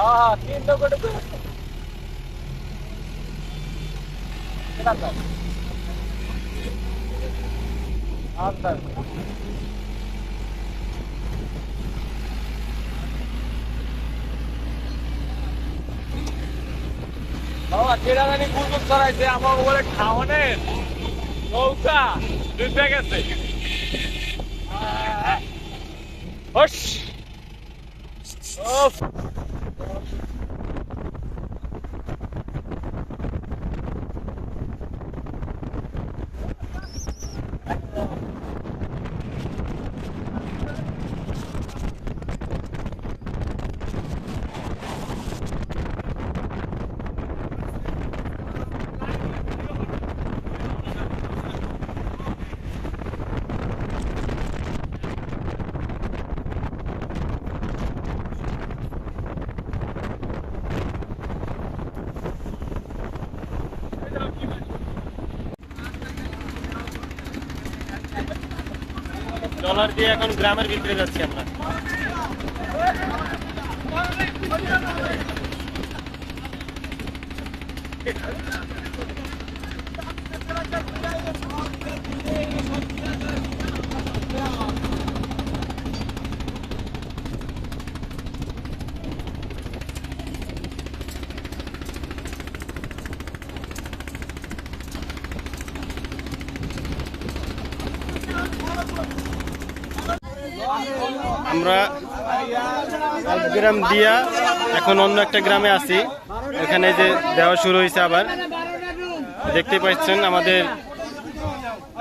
হ্যাঁ তিন তো করে আচ্ছা বাবা কেডা জানি কুকুর ছড়াইছে, আমার বলে খাওয়ানের নৌকা, ডুবে গেছে। হস ডলার দিয়ে এখন গ্রামের ভিতরে যাচ্ছি আমরা। আমরা গ্রাম দিয়া এখন অন্য একটা গ্রামে আছি। এখানে যে দেওয়া শুরু হয়েছে আবার। দেখতেই পাচ্ছেন আমাদের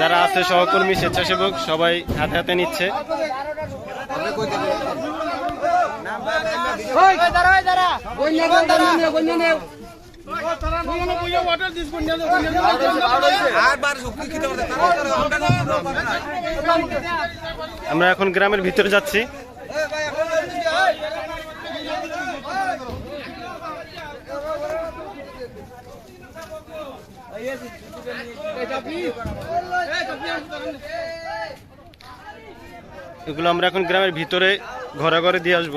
যারা আছে সহকর্মী, স্বেচ্ছাসেবক, সবাই হাতে হাতে নিচ্ছে। আমরা এখন গ্রামের ভিতরে যাচ্ছি। এগুলো আমরা এখন গ্রামের ভিতরে ঘরে ঘরে দিয়ে আসব।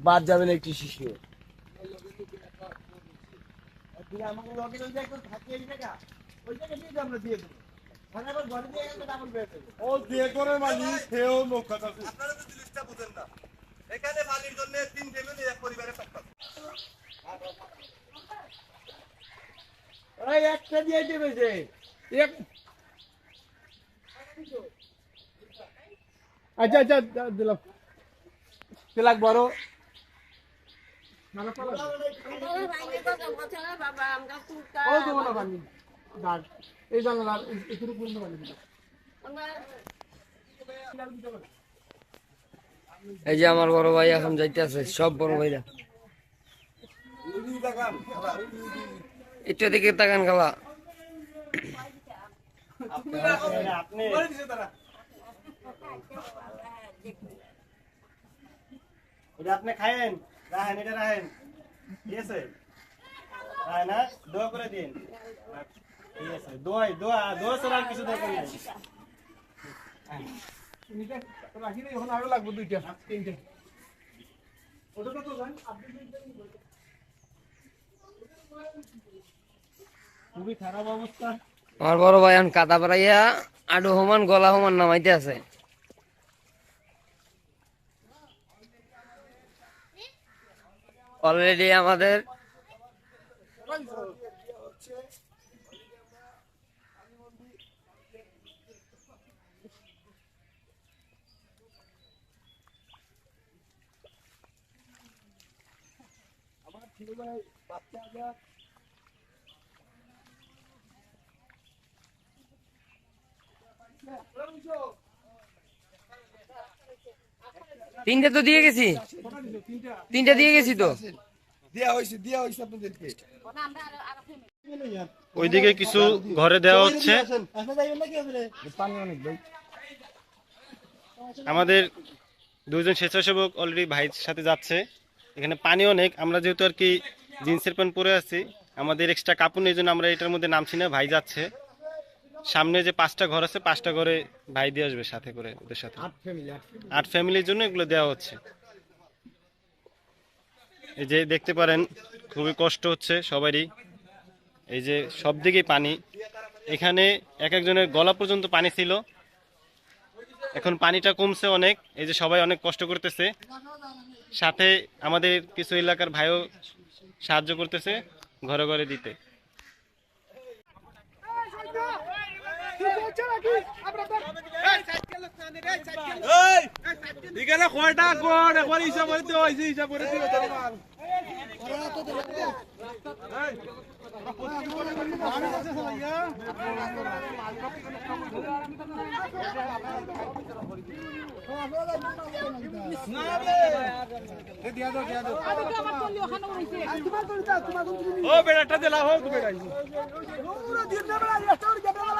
বাদ যাবেন একটি শিশু। ও করে মালিক সেও নৌকা চাষি আপনারা তো জিনিসটা বুঝেন না। এখানে পানির জন্য তিন ফ্যামিলি এক পরিবারে থাকতে একটা দিয়ে দেবে যে। এক আচ্ছা আচ্ছা দিলাম। তিলাক বড়। এই জানলা একটু পূর্ণ এই যে আমার বড় ভাই এখন যাইতে আছে সব বড় ভাইরা। একটু দিকে তাকান খালা। আপনি খায়েন। রাহেন এটা রাহেন ঠিক আছে? রাহেন হ্যাঁ? দোয়া করে দিন। ঠিক আছে। দোয়াই দোয়া দোয়া ছাড়া কিছু দরকার নেই। রাখি না এখন আরও লাগবে দুইটা তিনটে ওটা তো জান আপনি খুবই খারাপ অবস্থা। আমার বড় ভাই এখন কাদা পাড়াইয়া আডু সমান গলা সমান নামাইতে আছে। অলরেডি আমাদের তিনটে তো দিয়ে গেছি। তিনটা দিয়ে গেছি তো। দেয়া হয়েছে দেয়া হয়েছে আপনাদেরকে। ওইদিকে কিছু ঘরে দেওয়া হচ্ছে। আমাদের দুজন স্বেচ্ছাসেবক অলরেডি ভাইয়ের সাথে যাচ্ছে। এখানে পানি অনেক আমরা যেহেতু আর কি জিন্সের প্যান্ট পরে আছি আমাদের এক্সট্রা কাপড় নেই জন্য আমরা এটার মধ্যে নামছি না। ভাই যাচ্ছে। সামনে যে পাঁচটা ঘর আছে পাঁচটা ঘরে ভাই দিয়ে আসবে সাথে করে ওদের সাথে। আট ফ্যামিলির জন্য এগুলো দেওয়া হচ্ছে। এই যে দেখতে পারেন খুবই কষ্ট হচ্ছে সবারই। এই যে সব দিকেই পানি। এখানে এক একজনের গলা পর্যন্ত পানি ছিল। এখন পানিটা কমছে অনেক। এই যে সবাই অনেক কষ্ট করতেছে। সাথে আমাদের কিছু এলাকার ভাইও সাহায্য করতেছে ঘরে ঘরে দিতে। এখানে কয়টা কোন একবার হিসাব করে দিও হয়েছে হিসাব করে দিও তোমার ও বেটাটা দিলা হোক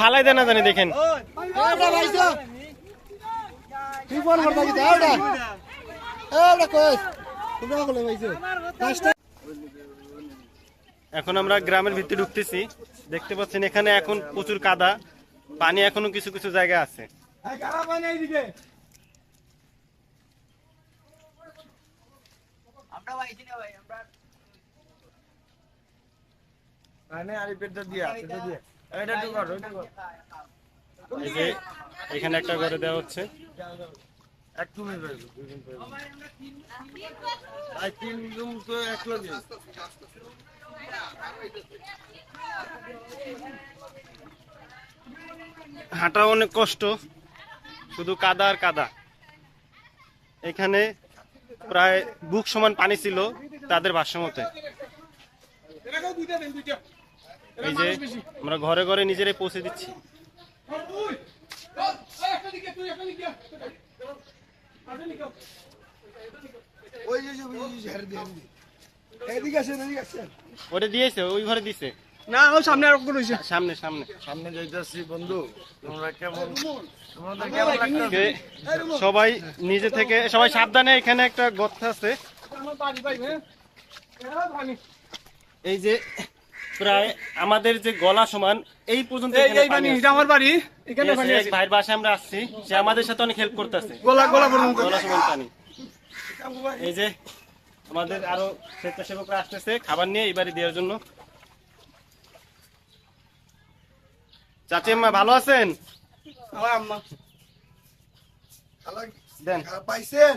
ফালাই দেয় না জানি দেখেন। এখন আমরা গ্রামের ভিতরে ঢুকতেছি। দেখতে পাচ্ছেন এখানে এখন প্রচুর কাদা। পানি এখনও কিছু কিছু জায়গায় আছে। যে এখানে একটা ঘরে দেওয়া হচ্ছে। হাঁটা অনেক কষ্ট শুধু কাদা আর কাদা। এখানে প্রায় বুক সমান পানি ছিল তাদের ভাষ্যমতে। এই যে আমরা ঘরে ঘরে নিজেরাই পৌঁছে দিচ্ছি। ওই ওটা দিয়েছে ঘরে দিছে। না ও সামনে আর কোন সামনে সামনে। সামনে যাইতেছি বন্ধু। তোমরা কেমন? তোমাদের সবাই নিজে থেকে সবাই সাবধানে এখানে একটা গর্ত আছে। এই যে প্রায় আমাদের যে গলা সমান এই পর্যন্ত আমার বাড়ি এখানে ভাইয়ের বাসায় আমরা আসছি। সে আমাদের সাথে অনেক হেল্প করতেছে। গোলা গোলা গলা সমান পানি। এই যে আমাদের আরও স্বেচ্ছাসেবকরা আসতেছে খাবার নিয়ে এবারে দেওয়ার জন্য। চাচি আম্মা ভালো আছেন? আম্মা। দেন। পাইছেন?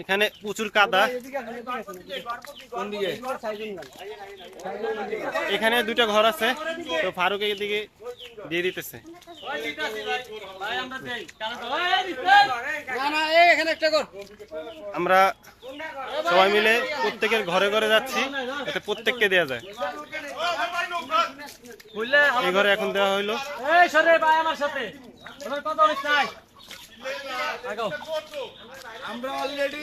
এখানে প্রচুর কাদা। এখানে দুটো ঘর আছে, তো ফারুক এদিকে দিয়ে দিতেছে। আমরা সবাই মিলে প্রত্যেকের ঘরে ঘরে যাচ্ছি, যাতে প্রত্যেককে দেওয়া যায়। এই ঘরে এখন দেওয়া হইল। আমরা অলরেডি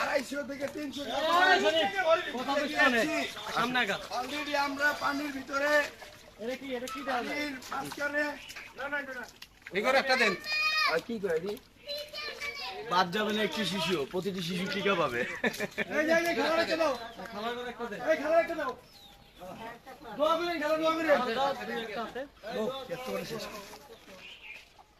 আড়াইশো থেকে তিনশো অলরেডি আমরা পানির ভিতরে বাদ যাবে না একটি শিশু প্রতিটি শিশু টিকা পাবে। খেলা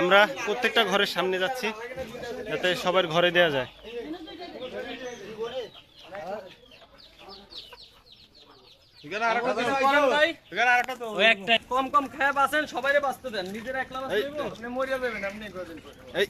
আমরা প্রত্যেকটা ঘরের সামনে যাচ্ছি যাতে সবার ঘরে দেয়া যায়। কম কম খায় বাঁচেন সবাই বাঁচতে দেন। নিজের একলা। মরিয়া যাবেন আপনি এই